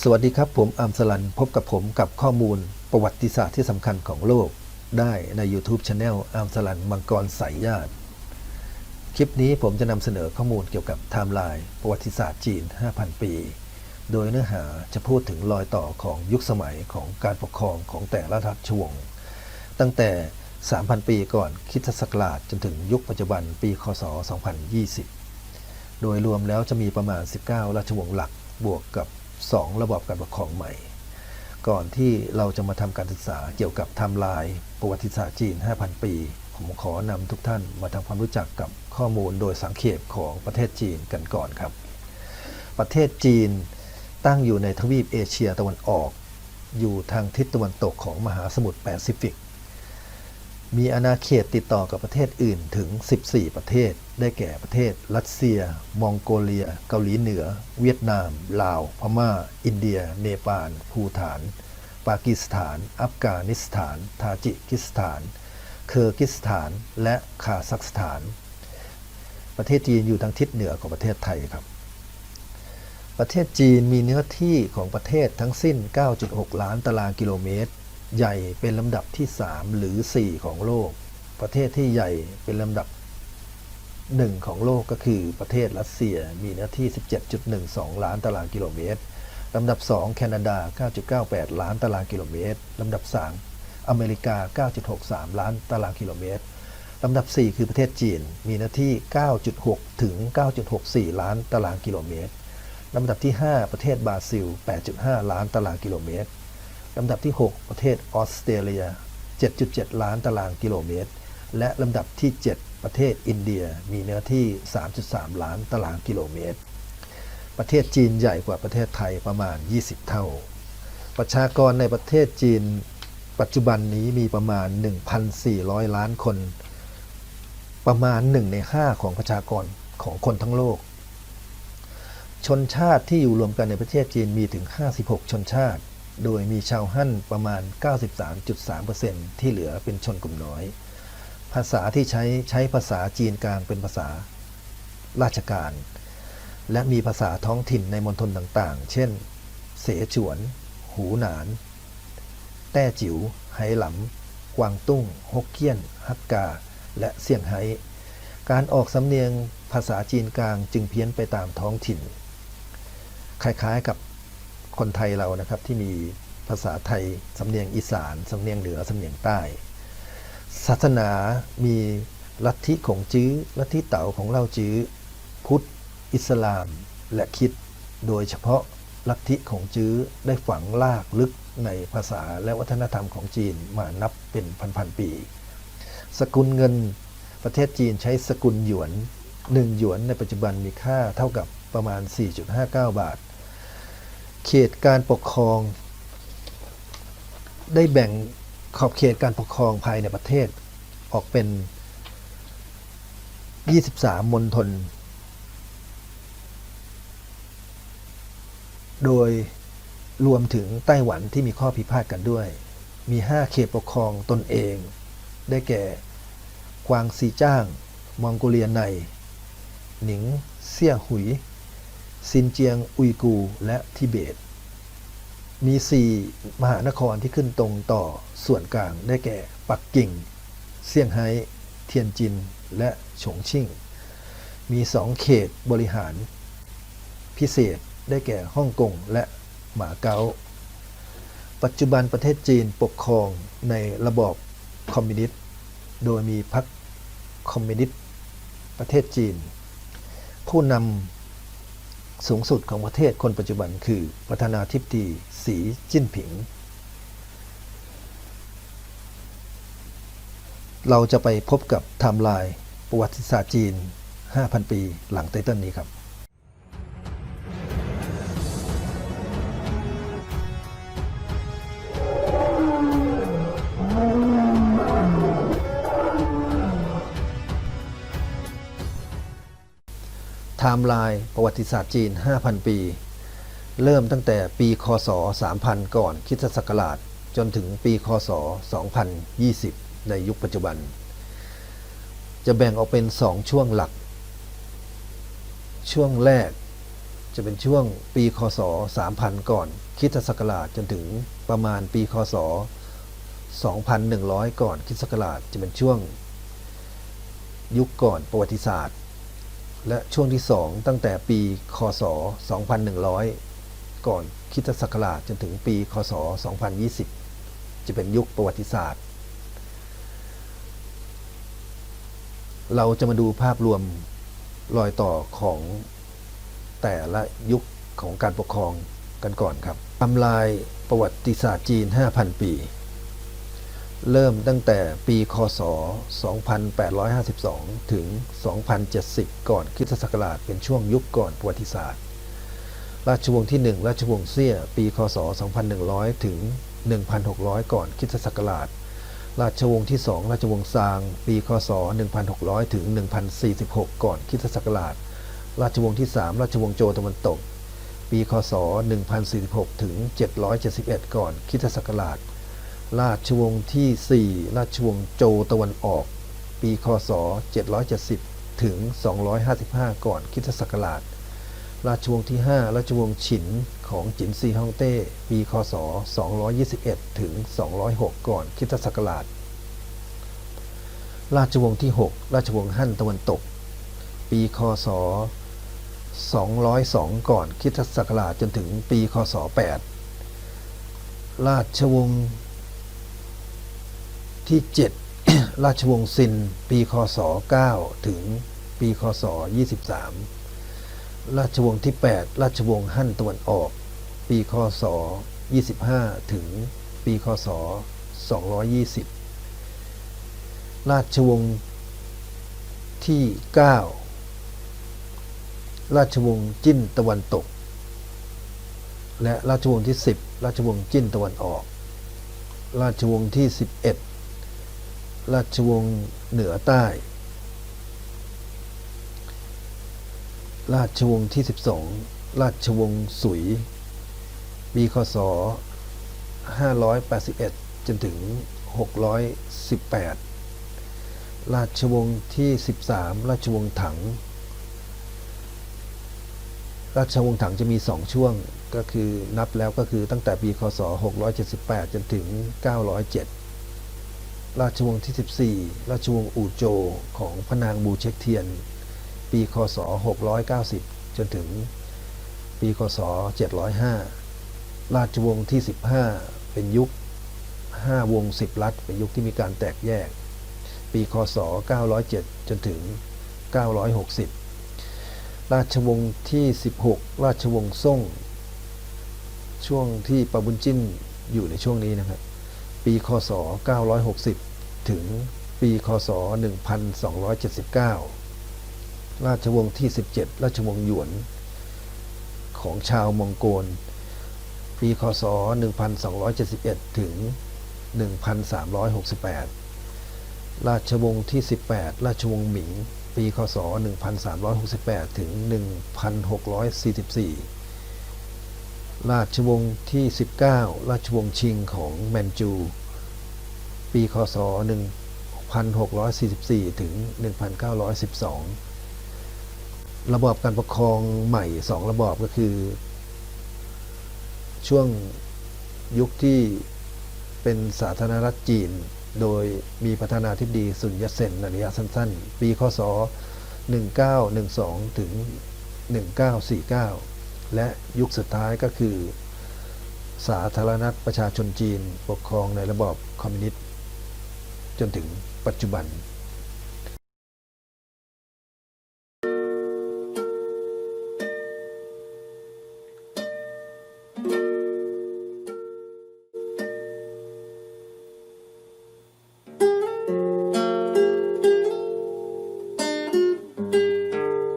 สวัสดีครับ ผมอัมสลันพบกับผมกับข้อมูลประวัติศาสตร์ที่สำคัญของโลก ได้ใน YouTube Channel อัมสลันมังกรสายญาติ คลิปนี้ผมจะนำเสนอข้อมูลเกี่ยวกับไทม์ไลน์ประวัติศาสตร์จีน 5,000 ปี โดยเนื้อหาจะพูดถึงรอยต่อของยุคสมัยของการปกครองของแต่ละราชวงศ์ตั้งแต่ 3,000 ปีก่อนคริสตศักราชจนถึงยุคปัจจุบันปีคศ 2020 โดยรวมแล้วจะมีประมาณ 19 ราชวงศ์หลักบวกกับ 2 ระบอบการปกครองใหม่ ก่อนที่เราจะมาทำการศึกษาเกี่ยวกับไทม์ไลน์ประวัติศาสตร์จีน 5,000 ปี ผมขอนำทุกท่านมาทำความรู้จักกับข้อมูลโดยสังเขปของประเทศจีนกันก่อนครับ ประเทศจีนตั้งอยู่ในทวีปเอเชียตะวันออก อยู่ทางทิศตะวันตกของมหาสมุทรแปซิฟิก มีอาณาเขตติดต่อกับประเทศอื่นถึง 14 ประเทศ ได้แก่ประเทศ รัสเซีย มองโกเลีย เกาหลีเหนือ เวียดนาม ลาว พม่า อินเดีย เนปาล ภูฐาน ปากีสถาน อัฟกานิสถาน ทาจิกิสถาน เคอร์กิสถาน และคาซัคสถาน ประเทศจีนอยู่ทางทิศเหนือของประเทศไทยครับ ประเทศจีนมีเนื้อที่ของประเทศทั้งสิ้น 9.6 ล้านตารางกิโลเมตร ใหญ่เป็นลำดับที่ 3 หรือ 4 ของโลก ประเทศที่ใหญ่เป็นลำดับ 1 ของโลกก็คือประเทศรัสเซียมีเนื้อที่ 17.12 ล้านตารางกิโลเมตรลำดับ 2 แคนาดา 9.98 ล้านตารางกิโลเมตรลำดับ 3 อเมริกา 9.63 ล้านตารางกิโลเมตรลำดับ 4 คือประเทศจีน มีเนื้อที่ 9.6 ถึง 9.64 ล้านตารางกิโลเมตร ลำดับที่ 5 ประเทศบราซิล 8.5 ล้านตารางกิโลเมตร ลำดับที่ 6 ประเทศออสเตรเลีย 7.7 ล้านตารางกิโลเมตร และลำดับที่ 7 ประเทศอินเดียมีเนื้อที่ 3.3 ล้านตารางกิโลเมตร ประเทศจีนใหญ่กว่าประเทศไทยประมาณ 20 เท่า ประชากรในประเทศจีน ปัจจุบันนี้มีประมาณ 1,400 ล้านคน ประมาณ 1 ใน 5 ของประชากรของคนทั้งโลก ชนชาติที่อยู่รวมกันในประเทศจีนมีถึง 56 ชนชาติ โดยมีชาวฮั่นประมาณ 93.3%ที่เหลือเป็นชนกลุ่มน้อย ภาษาที่ใช้ใช้ภาษาจีนกลางเป็นภาษาราชการ และมีภาษาท้องถิ่นในมณฑลต่างๆ เช่น เสฉวน หูหนาน แต้จิ๋ว ไหหลำ กวางตุ้ง ฮกเกี้ยน ฮักกา และเซี่ยงไฮ้ การออกสำเนียงภาษาจีนกลางจึงเพี้ยนไปตามท้องถิ่น คล้ายๆกับ คนไทยเรานะครับที่มีภาษาไทยสำเนียงอีสานสำเนียงเหนือสำเนียงใต้ ศาสนามีลัทธิของจื้อลัทธิเต๋าของเล่าจื้อ พุทธ อิสลาม และคิด โดยเฉพาะลัทธิของจื้อได้ฝังลากลึกในภาษาและวัฒนธรรมของจีนมานับเป็นพันๆปี สกุลเงินประเทศจีนใช้สกุลหยวน 1 หยวนในปัจจุบันมีค่าเท่ากับประมาณ 4.59 บาท เขตการปกครอง ได้แบ่งขอบเขตการปกครองภายในประเทศออกเป็น 23 มณฑล โดยรวมถึงไต้หวันที่มีข้อพิพาทกันด้วย มี 5 เขตปกครองตนเอง ได้แก่ กวางซีจ้าง มองโกเลียใน หนิง เซี่ยหุย ซินเจียง อุยกู และทิเบต มี 4 มหานครที่ขึ้นตรงต่อส่วนกลางได้แก่ ปักกิ่ง เซี่ยงไฮ้ เทียนจิน และฉงชิ่ง มี 2 เขตบริหาร พิเศษได้แก่ฮ่องกงและหมาเก๊า ปัจจุบันประเทศจีนปกครองในระบอบคอมมิวนิสต์ โดยมีพรรคคอมมิวนิสต์ประเทศจีน ผู้นำ สูงสุดของประเทศคนปัจจุบันคือประธานาธิบดีสีจิ้นผิง เราจะไปพบกับไทม์ไลน์ประวัติศาสตร์จีน 5,000 ปีหลังไตเติ้ลนี้ครับ ไทม์ไลน์ประวัติศาสตร์จีน 5,000 ปี เริ่มตั้งแต่ปีคศ 3000 ก่อนคริสตศักราช จนถึงปีคศ 2020 ในยุคปัจจุบัน จะแบ่งออกเป็น 2 ช่วงหลัก ช่วงแรกจะเป็นช่วงปีคศ 3000 ก่อนคริสตศักราชจนถึงประมาณปีคศ 2,100 ก่อนคริสตศักราชจะเป็นช่วง ยุคก่อนประวัติศาสตร์ และช่วงที่ 2 ตั้งแต่ปีคศ 2,100 ก่อนคริสตศักราชจนถึงปีคศ 2020 จะเป็นยุคประวัติศาสตร์ เราจะมาดูภาพรวมรอยต่อของแต่ละยุคของการปกครองกันก่อนครับทำลายประวัติศาสตร์จีน 5,000 ปี เริ่มตั้งแต่ปีคศ 2852 ถึง 2070 ก่อนคริสตศักราชเป็นช่วงยุคก่อนประวัติศาสตร์ ราชวงศ์ที่ 1 ราชวงศ์เซี่ย ปี คศ 2100 ถึง 1,600 ก่อนคริสตศักราช ราชวงศ์ที่ 2 ราชวงศ์ซาง ปี คศ 1,600 ถึง 1,046 ก่อนคริสตศักราช ราชวงศ์ที่ 3 ราชวงศ์โจตะวันตก ปี คศ 1046 ถึง 771 ก่อนคริสตศักราช ราชวงศ์ที่ 4 ราชวงศ์โจตะวันออก ปี คศ 770 ถึง 255 ก่อนคริสตศักราช ราชวงศ์ที่ 5 ราชวงศ์ฉินของจินซีฮ่องเต้ ปี คศ 221 ถึง 206 ก่อนคริสตศักราช ราชวงศ์ที่ 6 ราชวงศ์ฮั่นตะวันตก ปี คศ 202 ก่อนคริสตศักราชจนถึงปี คศ 8 ราชวงศ์ ที่ 7 ราชวงศ์ซิน ปีคศ 9 ถึงปีคศ 23 ราชวงศ์ที่ 8 ราชวงศ์ฮั่นตะวันออก ปีคศ 25 ถึงปีคศ 220 ราชวงศ์ที่ 9 ราชวงศ์จิ้นตะวันตก และราชวงศ์ที่ 10 ราชวงศ์จิ้นตะวันออก ราชวงศ์ที่ 11 ราชวงศ์เหนือใต้ ราชวงศ์ที่ 12 ราชวงศ์สุย ปีคศ 581 จนถึง 618 ราชวงศ์ที่ 13 ราชวงศ์ถัง ราชวงศ์ถังจะมี 2 ช่วงก็คือนับแล้วก็คือตั้งแต่ปีคศ 678 จนถึง 907 ราชวงศ์ที่ 14 ราชวงศ์อู่โจวของพระนางบูเช็คเทียน ปี คศ 690 จนถึง ปี คศ 705 ราชวงศ์ที่ 15 เป็นยุค 5 วง 10 รัฐ เป็นยุคที่มีการแตกแยก ปี คศ 907 จนถึง 960 ราชวงศ์ที่ 16 ราชวงศ์ซ่ง ช่วงที่ปาบุญจิ้นอยู่ในช่วงนี้นะครับ ปีคศ 960 ถึงปีคศ 1279 ราชวงศ์ที่ 17 ราชวงศ์หยวน ของชาวมองโกล ปีคศ 1271 ถึง 1368 ราชวงศ์ที่ 18 ราชวงศ์หมิง ปีคศ 1368 ถึง 1644 ราชวงศ์ที่ 19 ราชวงศ์ชิงของแมนจู ปีคศ 1644 ถึง 1912 ระบอบการปกครองใหม่สองระบอบก็คือ ช่วงยุคที่เป็นสาธารณรัฐจีน โดยมีประธานาธิบดีสุนยัตเซนในระยะสั้น ๆ ปีคศ 1912 ถึง 1949 และยุคสุดท้ายก็คือ สาธารณรัฐประชาชนจีน ปกครองในระบอบคอมมิวนิสต์ จนถึงปัจจุบัน